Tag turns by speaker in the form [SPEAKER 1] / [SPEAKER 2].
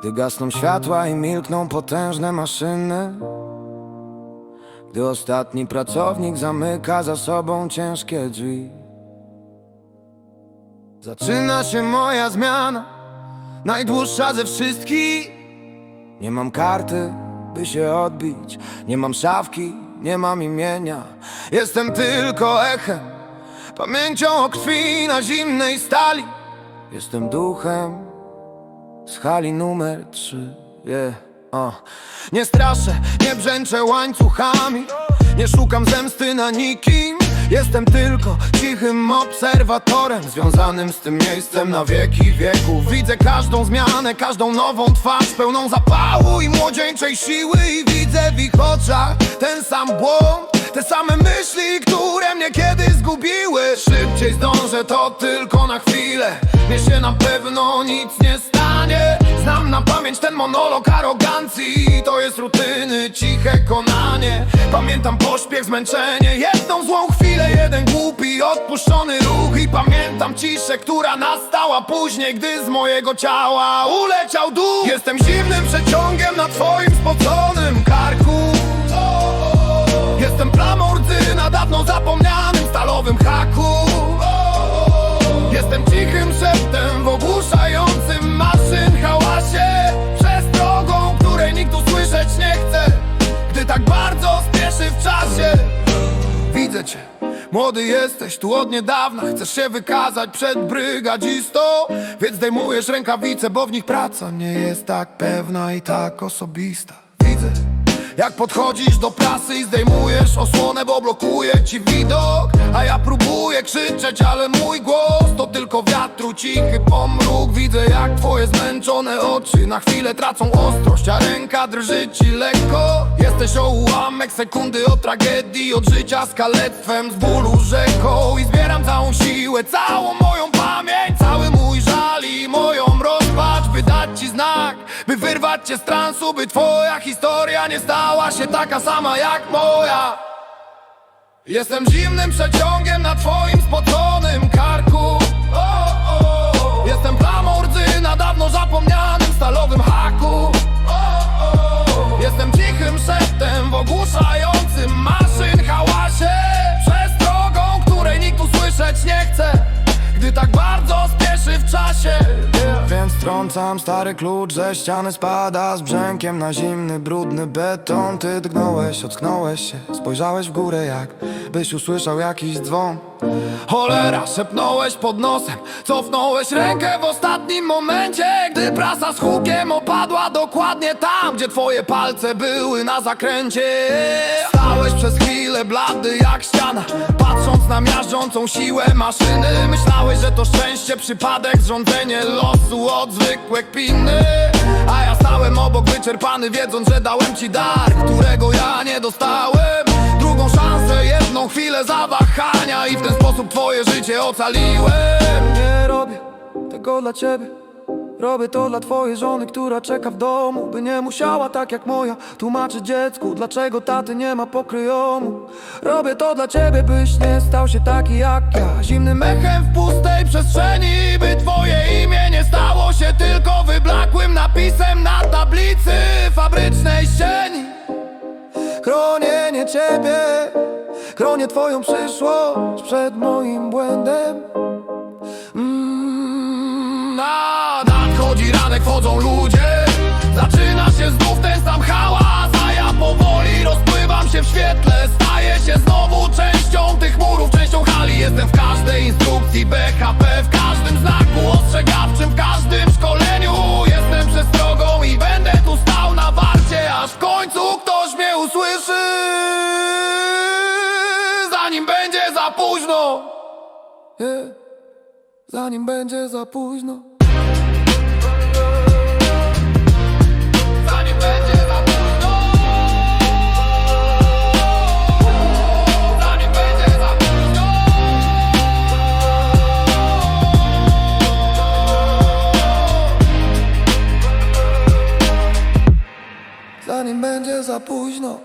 [SPEAKER 1] Gdy gasną światła i milkną potężne maszyny Gdy ostatni pracownik zamyka za sobą ciężkie drzwi. Zaczyna się moja zmiana Najdłuższa ze wszystkich. Nie mam karty, by się odbić Nie mam szafki, nie mam imienia Jestem tylko echem Pamięcią o krwi na zimnej stali Jestem duchem z hali numer trzy yeah. o. Nie straszę, nie brzęczę łańcuchami Nie szukam zemsty na nikim Jestem tylko cichym obserwatorem Związanym z tym miejscem na wieki wieków Widzę każdą zmianę, każdą nową twarz Pełną zapału i młodzieńczej siły. I widzę w ich oczach ten sam błąd Te same myśli, które mnie kiedyś zgubiły. Szybciej zdążę, to tylko na chwilę. Mnie się na pewno nic nie stanie na pamięć ten monolog arogancji. To jest rutyny, ciche konanie. Pamiętam pośpiech, zmęczenie. Jedną złą chwilę, jeden głupi, odpuszczony ruch. I pamiętam ciszę, która nastała później Gdy z mojego ciała uleciał duch. Jestem zimnym przeciągiem na twoim spoconym karku. Jestem plamą rdzy na dawno zapomnianym stalowym haku. Jestem cichym szeptem młody jesteś tu od niedawna Chcesz się wykazać przed brygadzistą Więc zdejmujesz rękawice, bo w nich praca nie jest tak pewna i tak osobista. Widzę jak podchodzisz do prasy i zdejmujesz osłonę, bo blokuje ci widok A ja próbuję krzyczeć, ale mój głos to tylko wiatru cichy pomruk. Widzę jak twoje zmęczone oczy na chwilę tracą ostrość A ręka drży ci lekko. Jesteś o ułamek sekundy od tragedii Od życia z kalectwem, z bólu rzeką. I zbieram całą siłę, całą moją pamięć Cały mój żal i moją rozpacz By dać ci znak, by wyrwać cię z transu By twoja historia nie stała się taka sama jak moja Jestem zimnym przeciągiem na twoim spoconym karku. Jestem plamą rdzy na dawno trącam stary klucz ze ściany spada Z brzękiem na zimny, brudny beton. Ty drgnąłeś, ocknąłeś się Spojrzałeś w górę jak byś usłyszał jakiś dzwon Cholera, szepnąłeś pod nosem Cofnąłeś rękę w ostatnim momencie Gdy prasa z hukiem opadła dokładnie tam Gdzie twoje palce były na zakręcie. Stałeś przez chwilę blady jak ściana Patrząc na miażdżącą siłę maszyny. Myślałeś, że to szczęście, przypadek, zrządzenie losu od zwykłe kpiny A ja stałem obok wyczerpany wiedząc, że dałem ci dar Którego ja nie dostałem jedną chwilę zawahania I w ten sposób twoje życie ocaliłem.
[SPEAKER 2] Nie robię tego dla ciebie. Robię to dla twojej żony, która czeka w domu By nie musiała tak jak moja tłumaczyć dziecku Dlaczego taty nie ma pokryjomu. Robię to dla ciebie, byś nie stał się taki jak ja. Zimnym
[SPEAKER 1] Mechem w pustej przestrzeni By twoje imię nie stało się tylko wyblakłym napisem na tablicy fabrycznej ścieni.
[SPEAKER 2] Chronię nie ciebie Chronię twoją przyszłość przed moim błędem.
[SPEAKER 1] Mm, na, nadchodzi ranek, wchodzą ludzie zanim będzie za późno. Yeah. Zanim będzie za późno. Zanim będzie za późno. Zanim będzie za późno.
[SPEAKER 2] Zanim będzie za późno.